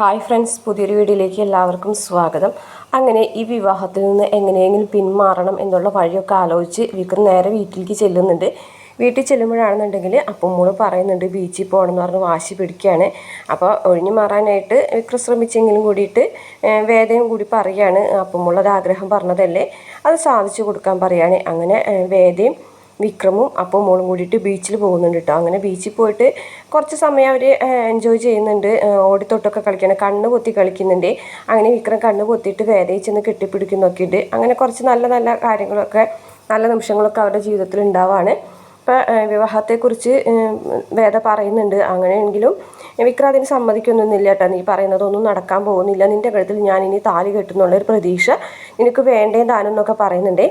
Hi friends പുതിയൊരു വീഡിയോയിലേക്ക് എല്ലാവർക്കും സ്വാഗതം. അങ്ങനെ ഈ വിവാഹത്തിൽ നിന്ന് എങ്ങനെയെങ്കിലും പിന്മാറണം എന്നുള്ള വഴിയൊക്കെ ആലോചിച്ച് വിക്രം നേരെ വീട്ടിലേക്ക് ചെല്ലുന്നുണ്ട്. വീട്ടിൽ ചെല്ലുമ്പോഴാണെന്നുണ്ടെങ്കിൽ അപ്പം മോൾ പറയുന്നുണ്ട് ബീച്ചിൽ പോകണം എന്ന് പറഞ്ഞ് വാശി പിടിക്കുകയാണ്. അപ്പോൾ ഒഴിഞ്ഞു മാറാനായിട്ട് വിക്രം ശ്രമിച്ചെങ്കിലും കൂടിയിട്ട് വേദയും കൂടി പറയുകയാണ് അപ്പം ആഗ്രഹം പറഞ്ഞതല്ലേ? അത് സാധിച്ചു കൊടുക്കാൻ പറയുകയാണ്. അങ്ങനെ വേദയും വിക്രമും അപ്പോൾ മോളും കൂടിയിട്ട് ബീച്ചിൽ പോകുന്നുണ്ട് കേട്ടോ. അങ്ങനെ ബീച്ചിൽ പോയിട്ട് കുറച്ച് സമയം അവർ എൻജോയ് ചെയ്യുന്നുണ്ട്. ഓടിത്തൊട്ടൊക്കെ കളിക്കണം കണ്ണ് പൊത്തി കളിക്കുന്നുണ്ട്. അങ്ങനെ വിക്രം കണ്ണ് പൊത്തിയിട്ട് വേദയിൽ ചെന്ന് കെട്ടിപ്പിടിക്കുന്നൊക്കെ ഉണ്ട്. അങ്ങനെ കുറച്ച് നല്ല നല്ല കാര്യങ്ങളൊക്കെ നല്ല നിമിഷങ്ങളൊക്കെ അവരുടെ ജീവിതത്തിൽ ഉണ്ടാവാണ്. ഇപ്പം വിവാഹത്തെക്കുറിച്ച് വേദ പറയുന്നുണ്ട്. അങ്ങനെയെങ്കിലും വിക്രം അതിന് സമ്മതിക്കൊന്നുമില്ല കേട്ടോ. നീ പറയുന്നതൊന്നും നടക്കാൻ പോകുന്നില്ല. നിന്റെ കഴുത്തിൽ ഞാൻ ഇനി താലി കെട്ടുന്നുള്ളൊരു പ്രതീക്ഷ നിനക്ക് വേണ്ടേ താനും എന്നൊക്കെ പറയുന്നുണ്ടേ.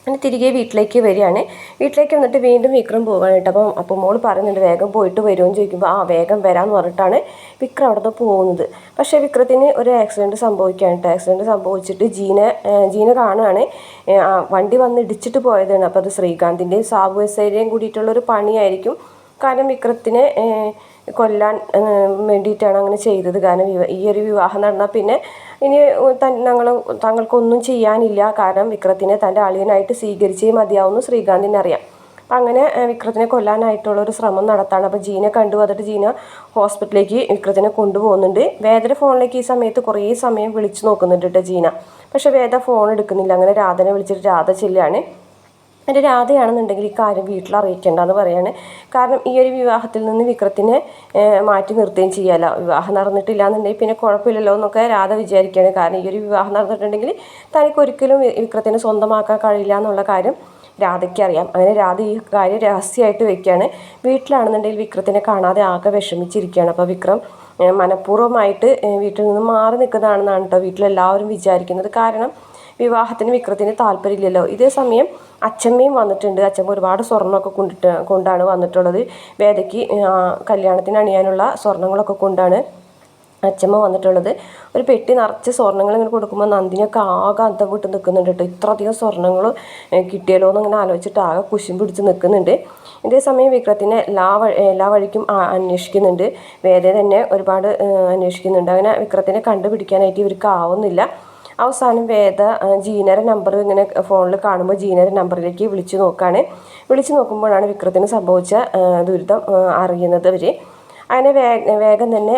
അങ്ങനെ തിരികെ വീട്ടിലേക്ക് വരികയാണ്. വീട്ടിലേക്ക് വന്നിട്ട് വീണ്ടും വിക്രം പോകാനായിട്ട് കേട്ടോ. അപ്പം അപ്പം മോൾ പറയുന്നുണ്ട് വേഗം പോയിട്ട് വരുമെന്ന് ചോദിക്കുമ്പോൾ ആ വേഗം വരാമെന്ന് പറഞ്ഞിട്ടാണ് വിക്രം അവിടെ നിന്ന് പോകുന്നത്. പക്ഷേ വിക്രത്തിന് ഒരു ആക്സിഡന്റ് സംഭവിക്കുകയാണ് കേട്ടോ. ആക്സിഡന്റ് സംഭവിച്ചിട്ട് ജീന ജീന കാണുകയാണ്. വണ്ടി വന്ന് ഇടിച്ചിട്ട് പോയതാണ്. അപ്പോൾ അത് ശ്രീകാന്തിന്റെയും സാബു എസ്ഐയുടെയും കൂടിയിട്ടുള്ളൊരു പണിയായിരിക്കും. കാരണം വിക്രത്തിനെ കൊല്ലാൻ വേണ്ടിയിട്ടാണ് അങ്ങനെ ചെയ്തത്. കാരണം ഈ ഒരു വിവാഹം നടന്നാൽ പിന്നെ ഇനി ഞങ്ങൾ തങ്ങൾക്കൊന്നും ചെയ്യാനില്ല. കാരണം വിക്രത്തിനെ തന്റെ അളിയനായിട്ട് സ്വീകരിച്ചേ മതിയാവുന്നു ശ്രീകാന്തിന് അറിയാം. അപ്പം അങ്ങനെ വിക്രത്തിനെ കൊല്ലാനായിട്ടുള്ള ഒരു ശ്രമം നടത്താണ്. അപ്പോൾ ജീന കണ്ടു. വന്നിട്ട് ജീന ഹോസ്പിറ്റലിലേക്ക് വിക്രത്തിനെ കൊണ്ടുപോകുന്നുണ്ട്. വേദന ഫോണിലേക്ക് ഈ സമയത്ത് കുറേ സമയം വിളിച്ചു നോക്കുന്നുണ്ട് കേട്ടോ ജീന. പക്ഷേ വേദ ഫോൺ എടുക്കുന്നില്ല. അങ്ങനെ രാധനെ വിളിച്ചിട്ട് രാധ ചെല്ലുകയാണ്. എന്റെ രാധയാണെന്നുണ്ടെങ്കിൽ ഈ കാര്യം വീട്ടിൽ അറിയിക്കേണ്ടെന്ന് പറയാണ്. കാരണം ഈ ഒരു വിവാഹത്തിൽ നിന്ന് വിക്രത്തിനെ മാറ്റി നിർത്തുകയും ചെയ്യാമല്ലോ വിവാഹം നടന്നിട്ടില്ല എന്നുണ്ടെങ്കിൽ പിന്നെ കുഴപ്പമില്ലല്ലോ എന്നൊക്കെ രാധ വിചാരിക്കുകയാണ്. കാരണം ഈ ഒരു വിവാഹം നടന്നിട്ടുണ്ടെങ്കിൽ തനിക്ക് ഒരിക്കലും വിക്രത്തിനെ സ്വന്തമാക്കാൻ കഴിയില്ല എന്നുള്ള കാര്യം രാധയ്ക്ക് അറിയാം. അങ്ങനെ രാധ ഈ കാര്യം രഹസ്യമായിട്ട് വെക്കുകയാണ്. വീട്ടിലാണെന്നുണ്ടെങ്കിൽ വിക്രത്തിനെ കാണാതെ ആകെ വിഷമിച്ചിരിക്കുകയാണ്. അപ്പോൾ വിക്രം മനഃപൂർവമായിട്ട് വീട്ടിൽ നിന്ന് മാറി നിൽക്കുന്നതാണെന്നാണ് കേട്ടോ വീട്ടിലെല്ലാവരും വിചാരിക്കുന്നത്. കാരണം വിവാഹത്തിന് വിക്രത്തിന് താല്പര്യമില്ലല്ലോ. ഇതേ സമയം അച്ഛമ്മയും വന്നിട്ടുണ്ട്. അച്ചമ്മ ഒരുപാട് സ്വർണമൊക്കെ കൊണ്ടിട്ട് കൊണ്ടാണ് വന്നിട്ടുള്ളത്. വേദയ്ക്ക് കല്യാണത്തിന് അണിയാനുള്ള സ്വർണങ്ങളൊക്കെ കൊണ്ടാണ് അച്ചമ്മ വന്നിട്ടുള്ളത്. ഒരു പെട്ടി നിറച്ച് സ്വർണങ്ങൾ ഇങ്ങനെ കൊടുക്കുമ്പോൾ നന്ദിനിയൊക്കെ ആകെ അന്തം വിട്ട് നിൽക്കുന്നുണ്ട് കേട്ടോ. ഇത്രയധികം സ്വർണങ്ങൾ കിട്ടിയല്ലോ എന്നിങ്ങനെ ആലോചിച്ചിട്ട് ആകെ കുശും പിടിച്ച് നിൽക്കുന്നുണ്ട്. ഇതേ സമയം വിക്രത്തിനെ എല്ലാ എല്ലാ വഴിക്കും അന്വേഷിക്കുന്നുണ്ട്. വേദ തന്നെ ഒരുപാട് അന്വേഷിക്കുന്നുണ്ട്. അങ്ങനെ വിക്രത്തിനെ കണ്ടുപിടിക്കാനായിട്ട് ഇവർക്ക് ആവുന്നില്ല. അവസാനം വേദ ജീനയുടെ നമ്പർ ഇങ്ങനെ ഫോണിൽ കാണുമ്പോൾ ജീനയുടെ നമ്പറിലേക്ക് വിളിച്ചു നോക്കുകയാണ് വിളിച്ചു നോക്കുമ്പോഴാണ് വിക്രത്തിന് സംഭവിച്ച ദുരിതം അറിയുന്നത് അവർ അങ്ങനെ വേ വേഗം തന്നെ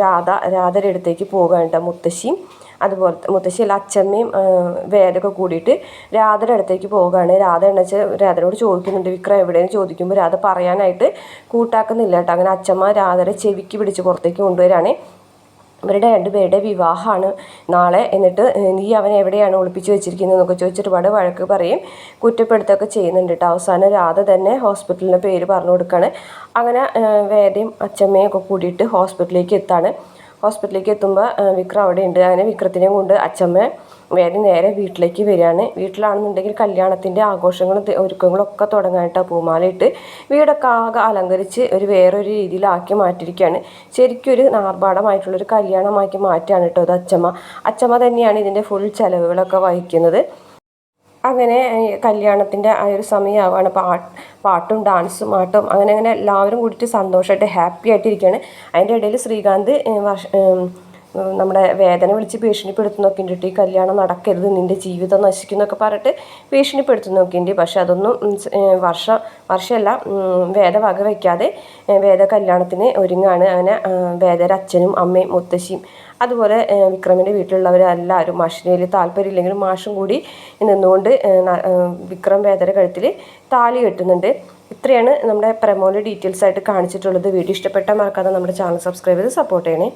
രാധ രാധയുടെ അടുത്തേക്ക് പോകാനുണ്ട് മുത്തശ്ശിയും അതുപോലെ മുത്തശ്ശിയല്ല അച്ഛമ്മയും വേദൊക്കെ കൂടിയിട്ട് രാധയുടെ അടുത്തേക്ക് പോവുകയാണ് രാധ എന്നുവെച്ചാൽ രാധനോട് ചോദിക്കുന്നുണ്ട് വിക്രം എവിടെയെന്ന് ചോദിക്കുമ്പോൾ രാധ പറയാനായിട്ട് കൂട്ടാക്കുന്നില്ല കേട്ടോ അങ്ങനെ അച്ഛമ്മ രാധയുടെ ചെവിക്ക് പിടിച്ച് പുറത്തേക്ക് കൊണ്ടുവരാണ്. ഇവരുടെ രണ്ടുപേരുടെ വിവാഹമാണ്. നാളെ എന്നിട്ട് നീ അവനെ എവിടെയാണ് ഒളിപ്പിച്ച് വെച്ചിരിക്കുന്നത് എന്നൊക്കെ ചോദിച്ചിട്ട് ഒരുപാട് വഴക്ക് പറയും കുറ്റപ്പെടുത്തൊക്കെ ചെയ്യുന്നുണ്ട് കേട്ടോ അവസാനം രാധ തന്നെ ഹോസ്പിറ്റലിന്റെ പേര് പറഞ്ഞു കൊടുക്കുകയാണ് അങ്ങനെ വേദയും അച്ഛമ്മയും ഒക്കെ കൂടിയിട്ട് ഹോസ്പിറ്റലിലേക്ക് എത്താണ്. ഹോസ്പിറ്റലിലേക്ക് എത്തുമ്പോൾ വിക്രം അവിടെ ഉണ്ട് അങ്ങനെ വിക്രത്തിനെയും കൊണ്ട് അച്ഛമ്മ വേറെ നേരെ വീട്ടിലേക്ക് വരികയാണ്. വീട്ടിലാണെന്നുണ്ടെങ്കിൽ കല്യാണത്തിന്റെ ആഘോഷങ്ങളും ഒരുക്കങ്ങളും ഒക്കെ തുടങ്ങാനായിട്ട് പൂമാലയിട്ട് വീടൊക്കെ ആകെ അലങ്കരിച്ച് ഒരു വേറൊരു രീതിയിലാക്കി മാറ്റിയിരിക്കുകയാണ്. ശരിക്കും ഒരു നാർഭാടമായിട്ടുള്ളൊരു കല്യാണമാക്കി മാറ്റുകയാണ് കേട്ടോ അത് അച്ചമ്മ. അച്ചമ്മ തന്നെയാണ് ഇതിന്റെ ഫുൾ ചെലവുകളൊക്കെ വഹിക്കുന്നത്. അങ്ങനെ കല്യാണത്തിന്റെ ആ ഒരു സമയമാവുകയാണ് പാട്ട് പാട്ടും ഡാൻസും ആട്ടും അങ്ങനെ അങ്ങനെ എല്ലാവരും കൂടിയിട്ട് സന്തോഷമായിട്ട് ഹാപ്പി ആയിട്ടിരിക്കുകയാണ്. അതിന്റെ ഇടയിൽ ശ്രീകാന്ത് വർഷ നമ്മുടെ വേദന വിളിച്ച് ഭീഷണിപ്പെടുത്തി നോക്കിയിട്ട് ഈ കല്യാണം നടക്കരുത് നിന്റെ ജീവിതം നശിക്കുന്നൊക്കെ പറഞ്ഞിട്ട് ഭീഷണിപ്പെടുത്തി നോക്കിയിട്ട് പക്ഷെ അതൊന്നും വർഷ വർഷമല്ല വേദ വക വയ്ക്കാതെ വേദ കല്യാണത്തിന് ഒരുങ്ങാണ്. അങ്ങനെ വേദര അച്ഛനും അമ്മയും മുത്തശ്ശിയും. അതുപോലെ വിക്രമിന്റെ വീട്ടിലുള്ളവരെല്ലാവരും മാഷിന് വലിയ താല്പര്യമില്ലെങ്കിലും മാഷും കൂടി നിന്നുകൊണ്ട് വിക്രം വേദര കഴുത്തിൽ താലി കെട്ടുന്നുണ്ട്. ഇത്രയാണ് നമ്മുടെ പ്രമോയുടെ ഡീറ്റെയിൽസ് ആയിട്ട് കാണിച്ചിട്ടുള്ളത്. വീഡിയോ ഇഷ്ടപ്പെട്ടാൽ മറക്കാതെ നമ്മുടെ ചാനൽ സബ്സ്ക്രൈബ് ചെയ്ത് സപ്പോർട്ട് ചെയ്യണേ.